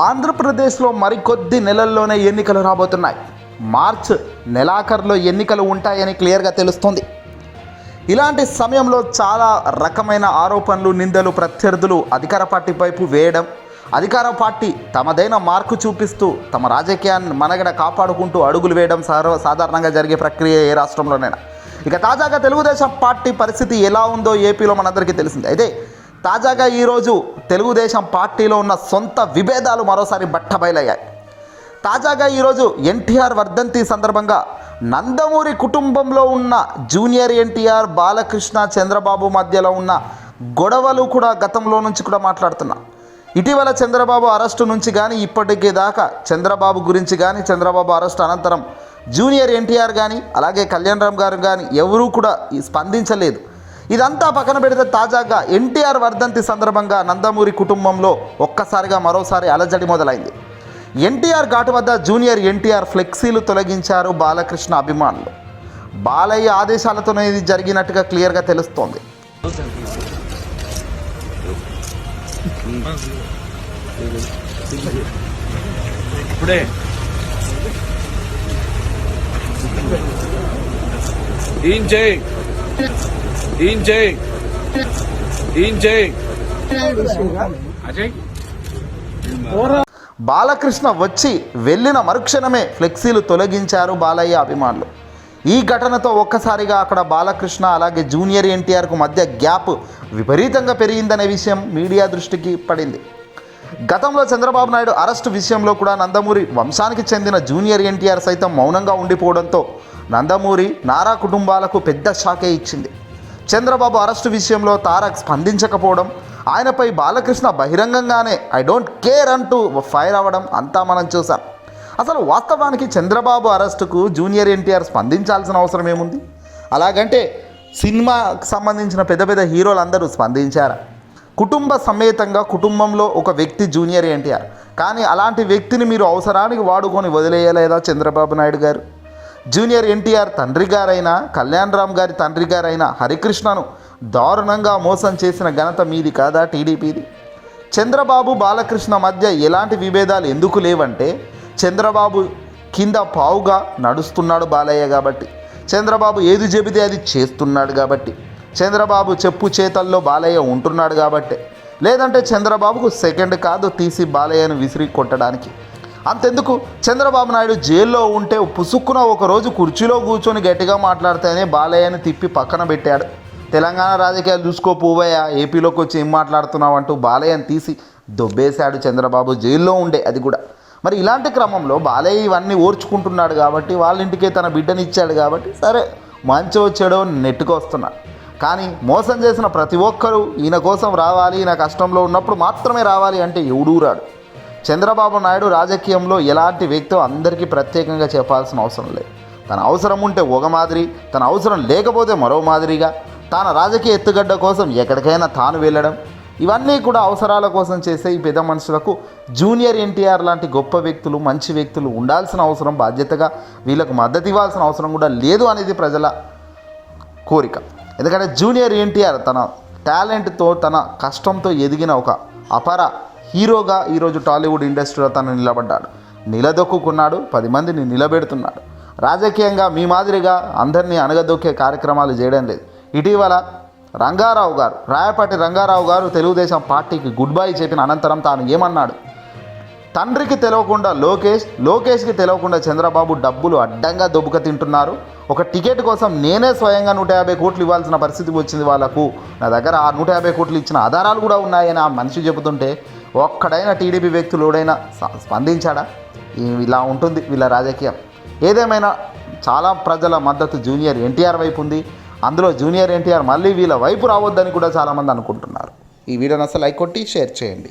ఆంధ్రప్రదేశ్లో మరికొద్ది నెలల్లోనే ఎన్నికలు రాబోతున్నాయి. మార్చ్ నెలాఖరులో ఎన్నికలు ఉంటాయని క్లియర్గా తెలుస్తుంది. ఇలాంటి సమయంలో చాలా రకమైన ఆరోపణలు నిందలు ప్రత్యర్థులు అధికార పార్టీ వైపు వేయడం అధికార పార్టీ తమదైన మార్కు చూపిస్తూ తమ రాజకీయాన్ని మనగడ కాపాడుకుంటూ అడుగులు వేయడం సర్వ సాధారణంగా జరిగే ప్రక్రియ ఏ రాష్ట్రంలోనైనా. ఇక తాజాగా తెలుగుదేశం పార్టీ పరిస్థితి ఎలా ఉందో ఏపీలో మనందరికీ తెలిసింది. అయితే తాజాగా ఈరోజు తెలుగుదేశం పార్టీలో ఉన్న సొంత విభేదాలు మరోసారి బట్టబయలయ్యాయి. తాజాగా ఈరోజు ఎన్టీఆర్ వర్ధంతి సందర్భంగా నందమూరి కుటుంబంలో ఉన్న జూనియర్ ఎన్టీఆర్ బాలకృష్ణ చంద్రబాబు మధ్యలో ఉన్న గొడవలు కూడా గతంలో నుంచి కూడా మాట్లాడుతున్నా. ఇటీవల చంద్రబాబు అరెస్టు నుంచి కానీ ఇప్పటికీ దాకా చంద్రబాబు గురించి కానీ చంద్రబాబు అరెస్టు అనంతరం జూనియర్ ఎన్టీఆర్ కానీ అలాగే కళ్యాణ్ రామ్ గారు కానీ ఎవరూ కూడా స్పందించలేదు. ఇదంతా పక్కన పెడితే తాజాగా ఎన్టీఆర్ వర్ధంతి సందర్భంగా నందమూరి కుటుంబంలో ఒక్కసారిగా మరోసారి అలజడి మొదలైంది. ఎన్టీఆర్ ఘాటు వద్ద జూనియర్ ఎన్టీఆర్ ఫ్లెక్సీలు తొలగించారు బాలకృష్ణ అభిమానులు. బాలయ్య ఆదేశాలతోనే ఇది జరిగినట్టుగా క్లియర్గా తెలుస్తోంది. ఇప్పుడే. చేయి? దీన్ చేయి? దీన్ చేయి? అజయ్? బాలకృష్ణ వచ్చి వెళ్ళిన మరుక్షణమే ఫ్లెక్సీలు తొలగించారు బాలయ్య అభిమానులు. ఈ ఘటనతో ఒక్కసారిగా అక్కడ బాలకృష్ణ అలాగే జూనియర్ ఎన్టీఆర్కు మధ్య గ్యాప్ విపరీతంగా పెరిగిందనే విషయం మీడియా దృష్టికి పడింది. గతంలో చంద్రబాబు నాయుడు అరెస్టు విషయంలో కూడా నందమూరి వంశానికి చెందిన జూనియర్ ఎన్టీఆర్ సైతం మౌనంగా ఉండిపోవడంతో నందమూరి నారా కుటుంబాలకు పెద్ద షాకే ఇచ్చింది. చంద్రబాబు అరెస్టు విషయంలో తారక్ స్పందించకపోవడం ఆయనపై బాలకృష్ణ బహిరంగంగానే ఐ డోంట్ కేర్ అంటూ ఫైర్ అవ్వడం అంతా మనం చూసాం. అసలు వాస్తవానికి చంద్రబాబు అరెస్టుకు జూనియర్ ఎన్టీఆర్ స్పందించాల్సిన అవసరం ఏముంది? అలాగంటే సినిమాకు సంబంధించిన పెద్ద పెద్ద హీరోలు అందరూ స్పందించారా? కుటుంబ సమేతంగా కుటుంబంలో ఒక వ్యక్తి జూనియర్ ఎన్టీఆర్. కానీ అలాంటి వ్యక్తిని మీరు అవసరానికి వాడుకొని వదిలేయలేదా చంద్రబాబు నాయుడు గారు? జూనియర్ ఎన్టీఆర్ తండ్రి గారైన కళ్యాణ్ రామ్ గారి తండ్రి గారైన హరికృష్ణను దారుణంగా మోసం చేసిన ఘనత మీది కాదా టీడీపీది? చంద్రబాబు బాలకృష్ణ మధ్య ఎలాంటి విభేదాలు ఎందుకు లేవంటే చంద్రబాబు కింద పావుగా నడుస్తున్నాడు బాలయ్య కాబట్టి చంద్రబాబు ఏది చెబితే అది చేస్తున్నాడు కాబట్టి చంద్రబాబు చెప్పు చేతల్లో బాలయ్య ఉంటున్నాడు కాబట్టి లేదంటే చంద్రబాబుకు సెకండ్ కాదు తీసి బాలయ్యను విసిరి కొట్టడానికి. అంతెందుకు? చంద్రబాబు నాయుడు జైల్లో ఉంటే పుసుక్కున ఒకరోజు కుర్చీలో కూర్చొని గట్టిగా మాట్లాడితేనే బాలయ్యని తిప్పి పక్కన పెట్టాడు. తెలంగాణ రాజకీయాలు చూసుకో పోవయ్యా ఏపీలోకి వచ్చి ఏం మాట్లాడుతున్నావు అంటూ బాలయ్యని తీసి దొబ్బేశాడు చంద్రబాబు. జైల్లో ఉండే అది కూడా. మరి ఇలాంటి క్రమంలో బాలయ్య ఇవన్నీ ఓర్చుకుంటున్నాడు కాబట్టి వాళ్ళ ఇంటికే తన బిడ్డనిచ్చాడు కాబట్టి సరే మంచో చెడో నెట్టుకొస్తున్నాడు కానీ మోసం చేసిన ప్రతి ఒక్కరూ ఈయన కోసం రావాలి ఈయన కష్టంలో ఉన్నప్పుడు మాత్రమే రావాలి అంటే ఎవడూ రాడు. చంద్రబాబు నాయుడు రాజకీయంలో ఎలాంటి వ్యక్తో అందరికీ ప్రత్యేకంగా చెప్పాల్సిన అవసరం లేదు. తన అవసరం ఉంటే ఒక మాదిరి తన అవసరం లేకపోతే మరో మాదిరిగా. తన రాజకీయ ఎత్తుగడ్డ కోసం ఎక్కడికైనా తాను వెళ్ళడం. ఇవన్నీ కూడా అవసరాల కోసం చేసే ఈ పెద్ద మనుషులకు జూనియర్ ఎన్టీఆర్ లాంటి గొప్ప వ్యక్తులు మంచి వ్యక్తులు ఉండాల్సిన అవసరం బాధ్యతగా వీళ్ళకు మద్దతు ఇవ్వాల్సిన అవసరం కూడా లేదు అనేది ప్రజల కోరిక. ఎందుకంటే జూనియర్ ఎన్టీఆర్ తన టాలెంట్తో తన కష్టంతో ఎదిగిన ఒక అపర హీరోగా ఈరోజు టాలీవుడ్ ఇండస్ట్రీలో తను నిలబడ్డాడు. నిలదొక్కున్నాడు పది మందిని నిలబెడుతున్నాడు. రాజకీయంగా మీ మాదిరిగా అందరినీ అణగదొక్కే కార్యక్రమాలు చేయడం లేదు. ఇటీవల రంగారావు గారు రాయపాటి రంగారావు గారు తెలుగుదేశం పార్టీకి గుడ్ బై చెప్పిన అనంతరం తాను ఏమన్నాడు? తండ్రికి తెలియకుండా లోకేష్ లోకేష్కి తెలియకుండా చంద్రబాబు డబ్బులు అడ్డంగా దొబ్బుక తింటున్నారు. ఒక టికెట్ కోసం నేనే స్వయంగా నూట యాభై కోట్లు ఇవ్వాల్సిన పరిస్థితి వచ్చింది వాళ్ళకు. నా దగ్గర ఆ నూట యాభై కోట్లు ఇచ్చిన ఆధారాలు కూడా ఉన్నాయని ఆ మనిషి చెబుతుంటే ఒక్కడైనా టీడీపీ వ్యక్తులు ఎవడైనా స- స్పందించాడా? ఇలా ఉంటుంది వీళ్ళ రాజకీయం. ఏదేమైనా చాలా ప్రజల మద్దతు జూనియర్ ఎన్టీఆర్ వైపు ఉంది. అందులో జూనియర్ ఎన్టీఆర్ మళ్ళీ వీళ్ళ వైపు రావద్దని కూడా చాలామంది అనుకుంటున్నారు. ఈ వీడియోని అసలు లైక్ కొట్టి షేర్ చేయండి.